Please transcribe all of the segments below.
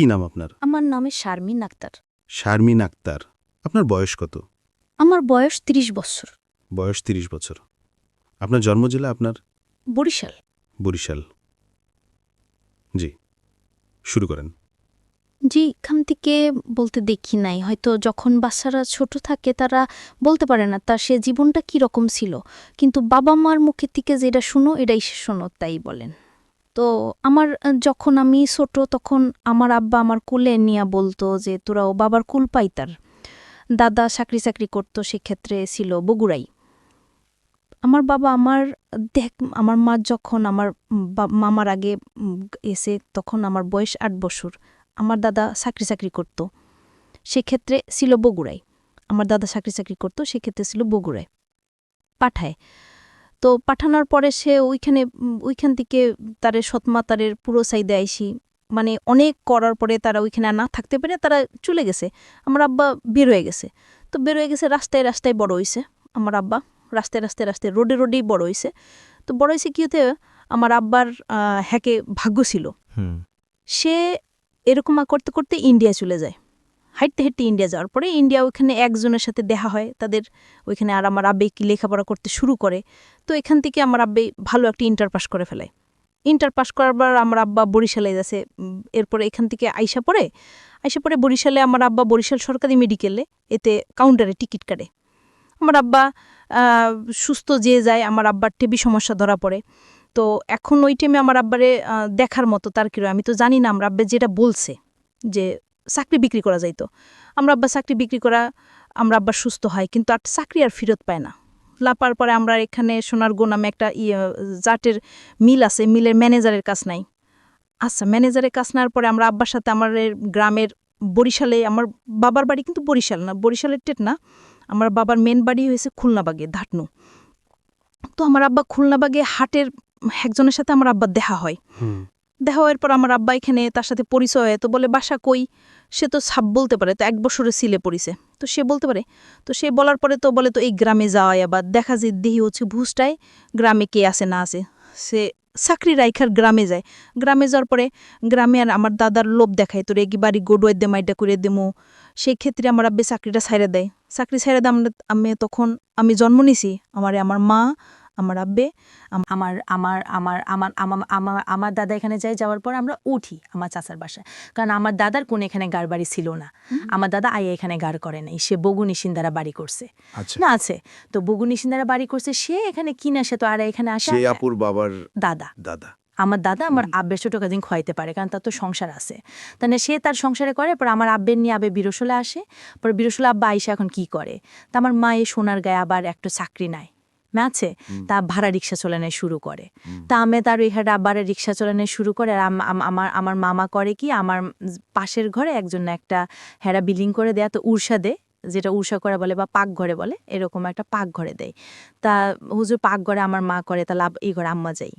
কি নাম আপনার? আমার নামে শারমিন আক্তার। শারমিন আক্তার। আপনার বয়স কত? আমার বয়স ৩০ বছর। বয়স ৩০ বছর। আপনার জন্ম জেলা আপনার? বরিশাল। বরিশাল। জি শুরু করেন। জি এখান থেকে বলতে দেখি নাই। হয়তো যখন বাচ্চারা ছোট থাকে তারা বলতে পারে না তার সে জীবনটা কি রকম ছিল। কিন্তু বাবা মার মুখের থেকে যেটা শুনো এটাই সে শোনো তাই বলেন। তো আমার যখন আমি ছোট তখন আমার আব্বা আমার কুলে নিয়ে বলতো যে তোরা ও বাবার কুল পাইতার। দাদা চাকরি চাকরি করতো, সেক্ষেত্রে ছিল বগুড়াই। আমার বাবা আমার দেখ, আমার মা যখন আমার মামার আগে এসে তখন আমার বয়স আট বছর, আমার দাদা চাকরি চাকরি করত। সেক্ষেত্রে ছিল বগুড়াই। আমার দাদা চাকরি চাকরি করতো, সেক্ষেত্রে ছিল বগুড়ায় পাঠায়। তো পাঠানোর পরে সে ওইখানে ওইখান থেকে তারে সৎমা তারের পুরো সাইডে আইসি। মানে অনেক করার পরে তারা ওইখানে না থাকতে পেরে তারা চলে গেছে। আমার আব্বা বের হয়ে গেছে। তো বের হয়ে গেছে রাস্তায় রাস্তায় বড় হয়েছে আমার আব্বা। রাস্তায় রাস্তায় রাস্তায় রোডে রোডেই বড় হয়েছে তো বড় হয়েছে কি হতে আমার আব্বার হ্যাকে ভাগ্য ছিল। সে এরকম করতে করতে ইন্ডিয়া চলে যায়। হাঁটতে হাঁটতে ইন্ডিয়া যাওয়ার পরে ইন্ডিয়া ওইখানে একজনের সাথে দেখা হয়। তাদের ওইখানে আর আমার আব্বে কি লেখাপড়া করতে শুরু করে। তো এখান থেকে আমার আব্বে ভালো একটা ইন্টার পাস করে ফেলে। ইন্টার পাস করার পর আমার আব্বা বরিশালে যাচ্ছে এরপরে এখান থেকে আইসা পড়ে। আইসা পরে বরিশালে আমার আব্বা বরিশাল সরকারি মেডিকেলে এতে কাউন্টারে টিকিট কাটে। আমার আব্বা সুস্থ যে যায়, আমার আব্বার টেবি সমস্যা ধরা পড়ে। তো এখন ওই টাইমে আমার আব্বারে দেখার মতো তার কিরো আমি তো জানি না, আমার আব্বা যেটা বলছে যে চাকরি বিক্রি করা যাইতো। আমরা আব্বা চাকরি বিক্রি করা, আমরা আব্বা সুস্থ হয়, কিন্তু আর চাকরি আর ফেরত পায় না। লাপার পরে আমরা এখানে সোনারগো নামে একটা ইয়ে জাটের মিল আছে, মিলের ম্যানেজারের কাজ নাই। আচ্ছা ম্যানেজারের কাজ নেওয়ার পরে আমরা আব্বার সাথে আমার গ্রামের বরিশালে, আমার বাবার বাড়ি কিন্তু বরিশাল না, বরিশালের টেট না, আমার বাবার মেন বাড়ি হয়েছে খুলনাবাগে, ধাটনু। তো আমার আব্বা খুলনাবাগে হাটের একজনের সাথে আমার আব্বার দেখা হয়। দেখা হওয়ার পর আমার আব্বা এখানে তার সাথে পরিচয় হয়। তো বলে, বাসা কই? সে তো সাপ বলতে পারে, তো এক বছরে সিলে পড়িছে। তো সে বলতে পারে, তো সে বলার পরে তো বলে, তো এই গ্রামে যাওয়া আবার, দেখা যে দেহি হচ্ছে ভুসটায় গ্রামে কে আছে না আছে? সে চাকরি রাইখার গ্রামে যায়। গ্রামে যাওয়ার পরে গ্রামে আর আমার দাদার লোভ দেখায়, তোর এগি বাড়ি গোডোয় দে মাইটা করে দেমো। সেই ক্ষেত্রে আমার আব্বে চাকরিটা ছাইড়ে দেয়। চাকরি ছাইড়ে দেয় আমরা আমি তখন, আমি জন্ম নিছি, আমারে আমার মা আমার আব্বে আমার আমার আমার আমার আমার আমার দাদা এখানে যাই যাওয়ার পর আমরা উঠি আমার চাচার বাসায়। কারণ আমার দাদার কোন এখানে গার বাড়ি ছিল না। আমার দাদা আইয়া এখানে গার করে নাই। সে বগু নিশিন্দারা বাড়ি করছে। আচ্ছা। না আছে। তো বগু নিশিন্দারা বাড়ি করছে সে এখানে কিনা সে তো আর এখানে আসে আপুর বাবার দাদা। দাদা। আমার দাদা আমার আব্বের ছোট কাজিন খোয়াইতে পারে কারণ তার তো সংসার আছে। তাহলে সে তার সংসারে করে পর আমার আব্বের নিয়ে আবে বিরসলে আসে পর বিরসলে আব্বা আইসা এখন কি করে? তা আমার মা এই সোনার গায়ে আবার একটা চাকরি নাই। আছে তা ভাড়া রিক্সা চলানো শুরু করে। তা আমি তার ওই হাটে আবার রিক্সা চলানো শুরু করে আর আম- আম- আমার আমার মামা করে কি আমার পাশের ঘরে একজন একটা হেরা বিলিং করে দেয়া তো উর্ষা দে যেটা উর্ষা করে বলে বা পাক ঘরে বলে এরকম একটা পাক ঘরে দেয়। তা হুজুর পাক ঘরে আমার মা করে তা লাভ এই ঘরে আম্মা যাই।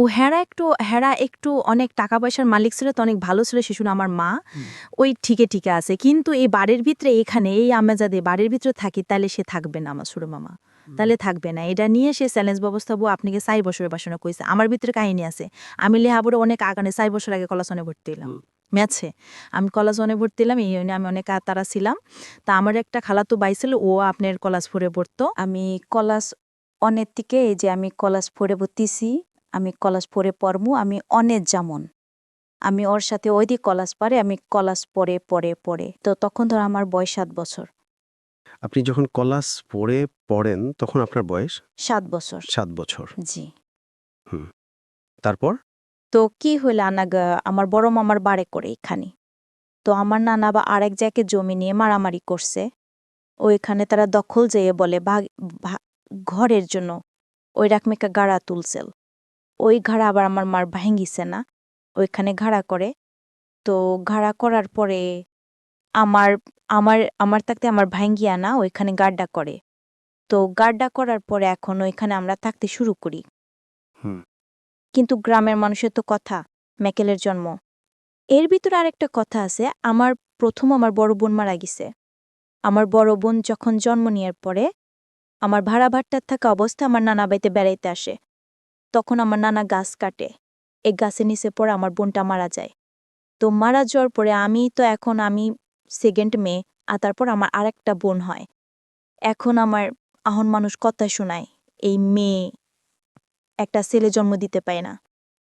ও হেরা একটু হেরা একটু অনেক টাকা পয়সার মালিক ছিল তো অনেক ভালো ছিল শিশু আমার মা ওই ঠিকে ঠিকে আছে। কিন্তু এই বাড়ির ভিতরে এখানে এই আমরা যাদের বাড়ির ভিতরে থাকি তাহলে সে থাকবে না আমার ছোটো মামা। তাহলে থাকবে না। এটা নিয়ে সে চ্যালেঞ্জ ব্যবস্থা বউ আপনাকে চার বছরের বাসনা কইছে। আমার ভিতরে কাহিনী আছে। আমি লেহাবুড়ে অনেক আগানে চার বছর আগে কলাসনে ভর্তি হলাম ম্যাচে। আমি কলাজনে ভর্তি হলাম এই জন্য আমি অনেক তারা ছিলাম। তা আমার একটা খালাতো বাই ছিল ও আপনার কলাজ ফোরে পড়তো। আমি কলাস অনের থেকে এই যে আমি কলাস ফোরে ভর্তিছি আমি কলাস পড়ে পড়মু আমি অনের যেমন। আমি ওর সাথে ওই দিক কলাস পারে আমি কলাস পরে পরে পড়ে তো তখন ধর আমার বয়স সাত বছর। আপনি যখন কলাস পড়ে পড়েন তখন আপনার বয়স? সাত বছর। সাত বছর। জি। তারপর? তো কি হইল আনাগা আমার বড় মামার বাড়ে করে এখানে। তো আমার নানা বা আরেক জায়গায় জমি নিয়ে মারামারি করছে। ওইখানে তারা দখল যেয়ে বলে ঘরের জন্য ওই রকম একটা গাড়া তুলছেল। ওই ঘাড়া আবার আমার মার ভাঙ্গিছে না ওইখানে ঘাড়া করে। তো ঘাড়া করার পরে আমার আমার আমার থাকতে আমার ভাঙ্গিয়া না ওইখানে গাড্ডা করে। তো গাড্ডা করার পরে এখন ওইখানে আমরা থাকতে শুরু করি। কিন্তু গ্রামের মানুষের তো কথা মেকেলের জন্ম। এর ভিতরে আরেকটা কথা আছে আমার প্রথম আমার বড় বোন মারা গেছে। আমার বড় বোন যখন জন্ম নেওয়ার পরে আমার ভাড়া ভাট্টার থাকা অবস্থা আমার নানা বাড়িতে বেড়াইতে আসে। তখন আমার নানা গাছ কাটে। এই গাছের নিচে পড়ে আমার বোনটা মারা যায়। তো মারা যাওয়ার পরে আমি তো এখন আমি সেকেন্ড মেয়ে, আর তারপর আমার আরেকটা বোন হয়। এখন আমার আহন মানুষ কথা শোনায়, এই মেয়ে একটা ছেলে জন্ম দিতে পায় না।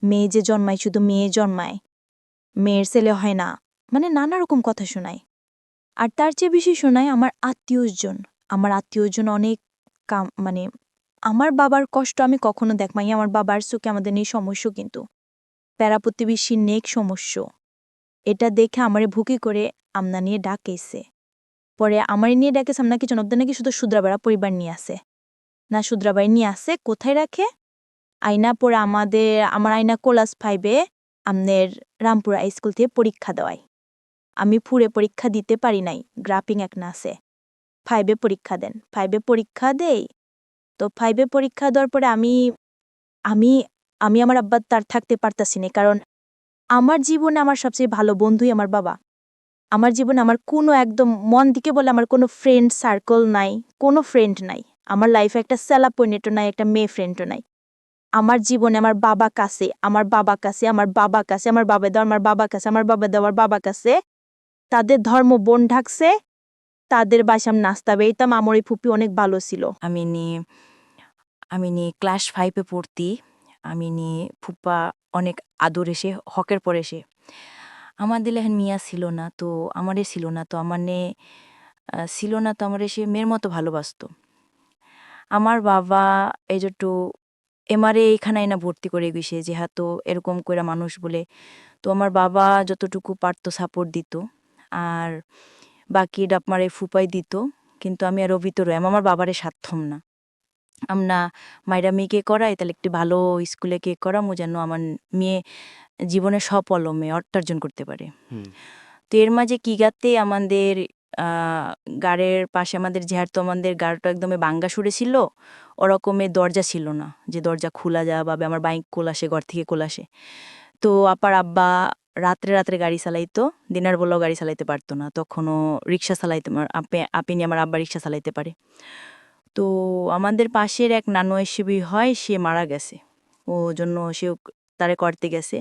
মেয়ে যে জন্মায় শুধু মেয়ে জন্মায়, মেয়ের ছেলে হয় না। মানে নানা রকম কথা শোনায়। আর তার চেয়ে বেশি শোনায় আমার আত্মীয়জন। আমার আত্মীয়জন অনেক কাম মানে আমার বাবার কষ্ট আমি কখনো দেখমাই আমার বাবার চোখে আমাদের নেই সমস্যা কিন্তু। প্যারা প্রতিবেশীর নেক সমস্যা। এটা দেখে আমারে ভুকি করে আমনা নিয়ে ডাকেছে। পরে আমার নিয়ে ডাকেছে, আমনা কিছু নব্দে নাকি শুধু শুদ্রাবেড়া পরিবার নিয়ে আসে না শুদ্রাবাই নিয়ে আসে কোথায় রাখে? আয়না পরে আমাদের, আমার আয়না কোলাস ফাইভে আমনের রামপুরা স্কুল থেকে পরীক্ষা দেওয়ায়। আমি ফুরে পরীক্ষা দিতে পারি নাই গ্রাফিং এক না আছে। ফাইভে পরীক্ষা দেন। ফাইভে পরীক্ষা দেই তো ফাইভে পরীক্ষা দেওয়ার পরে আমি আমি আমি আমার আব্বার তার থাকতে পারতাছি না। কারণ আমার জীবনে আমার সবচেয়ে ভালো বন্ধুই আমার বাবা। আমার জীবনে আমার কোনো একদম মন দিকে বলে আমার কোনো ফ্রেন্ড সার্কল নাই, কোনো ফ্রেন্ড নাই। আমার লাইফে একটা স্যালাপনেটও নাই, একটা মেয়ে ফ্রেন্ডও নাই। আমার জীবনে আমার বাবা কাছে, আমার বাবা কাছে, আমার বাবা কাছে, আমার বাবা দেওয়া আমার বাবা কাছে, আমার বাবা দেওয়ার বাবা কাছে, তাদের ধর্ম বোন ঢাকছে তাদের বাসাম নাস্তা বেইতাম আমার এই ফুপি অনেক ভালো ছিল। আমি নিয়ে আমি নিয়ে ক্লাস ফাইভে পড়তি, আমি নিয়ে ফুপ্পা অনেক আদর এসে, হকের পর এসে। আমাদের লেহেন মিয়া ছিল না, তো আমারে ছিল না, তো আমার নে ছিল না, তো আমার এসে মেয়ের মতো ভালোবাসতো। আমার বাবা এই একটু এমারে এইখানে না ভর্তি করে গেছে, যেহেতু এরকম করে মানুষ বলে, তো আমার বাবা যতটুকু পারতো সাপোর্ট দিত। আর বাকি ডাপমারে ফুপাই দিত কিন্তু আমি আরও ভিতরে আমার বাবারে সাধ্যম না। আমনা মাইরা মেয়েকে করাই তাহলে একটি ভালো স্কুলে কে করামো যেন আমার মেয়ে জীবনে সফলমে অর্থার্জন করতে পারে। তো এর মাঝে কি গাতে আমাদের আহ, গাড়ের পাশে আমাদের যেহেতু আমাদের গাড়টা একদমই বাঙ্গা সুরে ছিল ওরকমের দরজা ছিল না যে দরজা খোলা যা বা আমার বাইক কোলাসে ঘর থেকে কোলাসে তো আপার আব্বা রাত্রে রাত্রে গাড়ি চালাইতো, দিনের বেলাও গাড়ি চালাইতে পারতো না। তখনও রিক্সা চালাইতে আপে, আপেনি আমার আব্বা রিক্সা চালাইতে পারে। তো আমাদের পাশের এক নানু এসবি হয়, সে মারা গেছে। ও জন্য সে তারে করতে গেছে।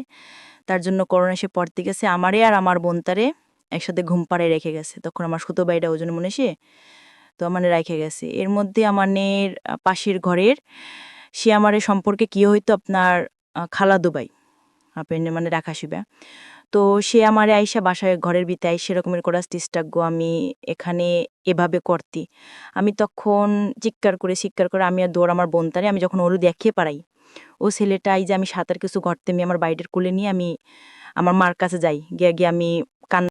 তার জন্য করোনা সে পড়তে গেছে। আমারে আর আমার বোন তারে একসাথে ঘুম পাড়ে রেখে গেছে। তখন আমার সুতো বাইটা ওজন মনে সে তো আমার রেখে গেছে। এর মধ্যে আমার পাশের ঘরের সে আমারে সম্পর্কে কী হইতো? আপনার খালা দুবাই আপনি মানে রাখা শিবা তো সে আমার আইসা বাসায়, ঘরের ভিতরে আইসা এরকমের করা চেষ্টাজ্ঞ আমি এখানে এভাবে করতি। আমি তখন চিৎকার করে চিৎকার করে, আমি আর দৌড় আমার বোনতারে আমি যখন ওরু দেখিয়ে পারাই ও ছেলেটাই যে আমি সাঁতার কিছু ঘরতে আমি আমার বাইরের কোলে নিয়ে আমি, আমার মার কাছে যাই। গিয়ে গিয়ে আমি কান্না